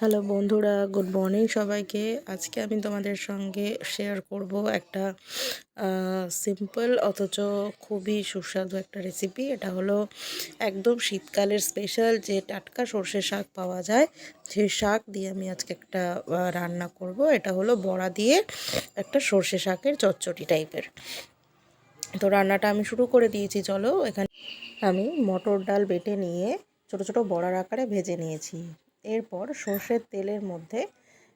Hello বন্ধুরা good morning সবাইকে। আজকে আমি তোমাদের সঙ্গে শেয়ার করব একটা সিম্পল অথচ খুবই সুস্বাদু একটা রেসিপি এটা হলো একদম শীতকালের স্পেশাল যে টাটকা সর্ষে শাক পাওয়া যায়, সেই শাক দিয়ে আমি আজকে একটা রান্না করব। এটা হলো বড়া দিয়ে একটা সর্ষে শাকের চচ্চড়ি টাইপের তো রান্নাটা আমি শুরু করে দিয়েছি, চলো। এখানে আমি মটর ডাল বেটে নিয়ে ছোট ছোট বড়ার আকারে ভেজে নিয়েছি। এরপর সর্ষের তেলের মধ্যে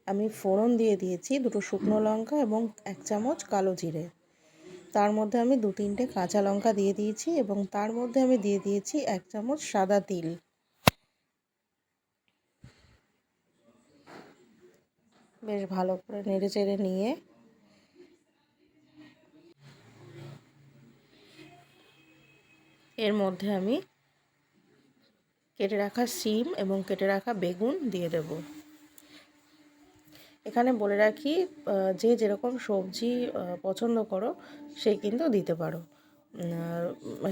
আমি ফোড়ন দিয়ে দিয়েছি দুটো শুকনো লঙ্কা এবং এক চামচ কালো জিরে। তার মধ্যে আমি দু তিনটে কাঁচা লঙ্কা দিয়ে দিয়েছি এবং তার মধ্যে আমি দিয়ে দিয়েছি এক চামচ সাদা তিল। বেশ ভালো করে নেড়ে চেড়ে নিয়ে এর মধ্যে আমি কেটে রাখা সিম এবং কেটে রাখা বেগুন দিয়ে দেব। এখানে বলে রাখি যে যেরকম সবজি পছন্দ করো, সে কিন্তু দিতে পারো।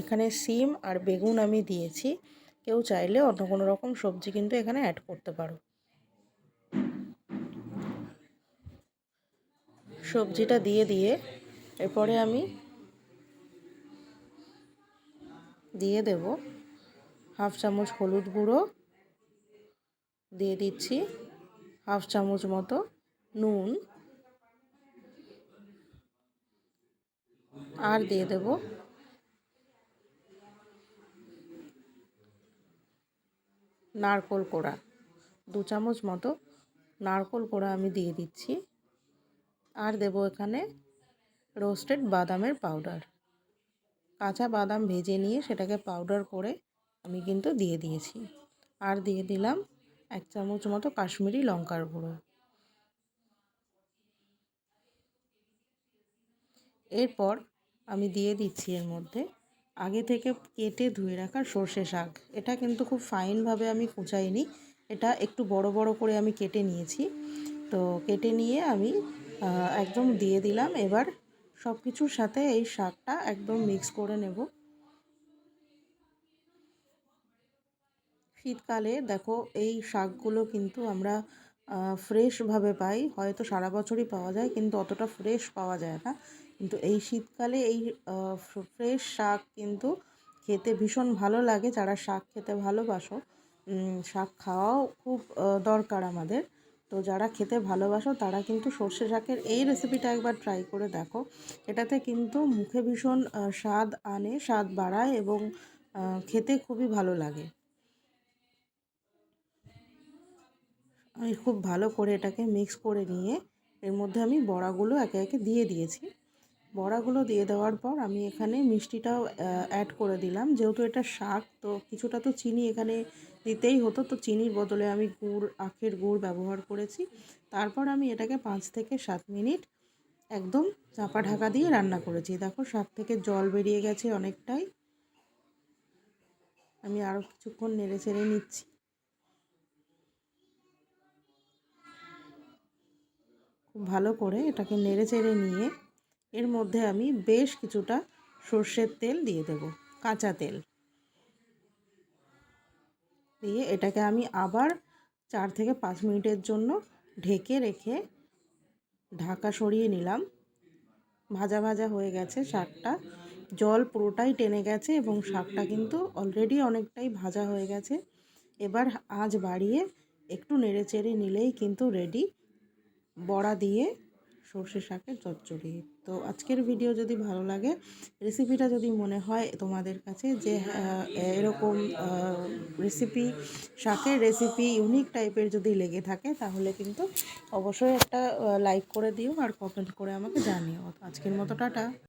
এখানে সিম আর বেগুন আমি দিয়েছি। কেউ চাইলে অন্য কোনো রকম সবজি কিন্তু এখানে অ্যাড করতে পারো। সবজিটা দিয়ে দিয়ে এরপরে আমি দিয়ে দেব। হাফ চামচ হলুদ গুঁড়ো দিয়ে দিচ্ছি, হাফ চামচ মতো নুন। আর দিয়ে দেব নারকোল কোড়া। দু চামচ মতো নারকোল কোড়া আমি দিয়ে দিচ্ছি। আর দেব এখানে রোস্টেড বাদামের পাউডার। কাঁচা বাদাম ভেজে নিয়ে সেটাকে পাউডার করে আমি কিন্তু দিয়ে দিয়েছি। আর দিয়ে দিলাম এক চামচ মতো কাশ্মীরি লঙ্কার গুঁড়ো। এরপর আমি দিয়ে দিচ্ছি এর মধ্যে আগে থেকে কেটে ধুয়ে রাখা সর্ষে শাক। এটা কিন্তু খুব ফাইনভাবে আমি কুচাইনি। এটা একটু বড় বড় করে আমি কেটে নিয়েছি। তো কেটে নিয়ে আমি একদম দিয়ে দিলাম। এবার সব কিছুর সাথে এই শাকটা একদম মিক্স করে নেব। শীতকালে দেখো এই শাকগুলো কিন্তু আমরা ফ্রেশভাবে পাই। হয়তো সারা বছরই পাওয়া যায়, কিন্তু অতটা ফ্রেশ পাওয়া যায় না। কিন্তু এই শীতকালে এই ফ্রেশ শাক কিন্তু খেতে ভীষণ ভালো লাগে। যারা শাক খেতে ভালোবাসো শাক খাওয়াও খুব দরকার আমাদের। তো যারা খেতে ভালোবাসো, তারা কিন্তু সর্ষে শাকের এই রেসিপিটা একবার ট্রাই করে দেখো। এটাতে কিন্তু মুখে ভীষণ স্বাদ আনে, স্বাদ বাড়ায় এবং খেতে খুবই ভালো লাগে। আমি খুব ভালো করে এটাকে মিক্স করে নিয়ে এর মধ্যে আমি বড়াগুলো একে একে দিয়ে দিয়েছি। বড়াগুলো দিয়ে দেওয়ার পর আমি এখানে মিষ্টিটাও অ্যাড করে দিলাম। যেহেতু এটা শাক, তো কিছুটা তো চিনি এখানে দিতেই হতো। তো চিনির বদলে আমি গুড়, আখের গুড় ব্যবহার করেছি। তারপর আমি এটাকে পাঁচ থেকে সাত মিনিট একদম চাপা ঢাকা দিয়ে রান্না করেছি। দেখো, শাক থেকে জল বেরিয়ে গেছে অনেকটাই। আমি আরও কিছুক্ষণ নেড়ে চেড়ে নিচ্ছি। খুব ভালো করে এটাকে নেড়ে চেড়ে নিয়ে এর মধ্যে আমি বেশ কিছুটা সর্ষের তেল দিয়ে দেব, কাঁচা তেল। দিয়ে এটাকে আমি আবার চার থেকে পাঁচ মিনিটের জন্য ঢেকে রেখে ঢাকা সরিয়ে নিলাম। ভাজা ভাজা হয়ে গেছে শাকটা। জল পুরোটাই টেনে গেছে এবং শাকটা কিন্তু অলরেডি অনেকটাই ভাজা হয়ে গেছে। এবার আঁচ বাড়িয়ে একটু নেড়ে চেড়ে নিলেই কিন্তু রেডি বড়া দিয়ে সর্ষে শাকের চচ্চড়ি। তো আজকের ভিডিও যদি ভালো লাগে রেসিপিটা যদি মনে হয় তোমাদের কাছে যে এরকম রেসিপি শাকের রেসিপি ইউনিক টাইপের যদি লেগে থাকে, তাহলে কিন্তু অবশ্যই একটা লাইক করে দিও আর কমেন্ট করে আমাকে জানিও। আজকের মতো টাটা।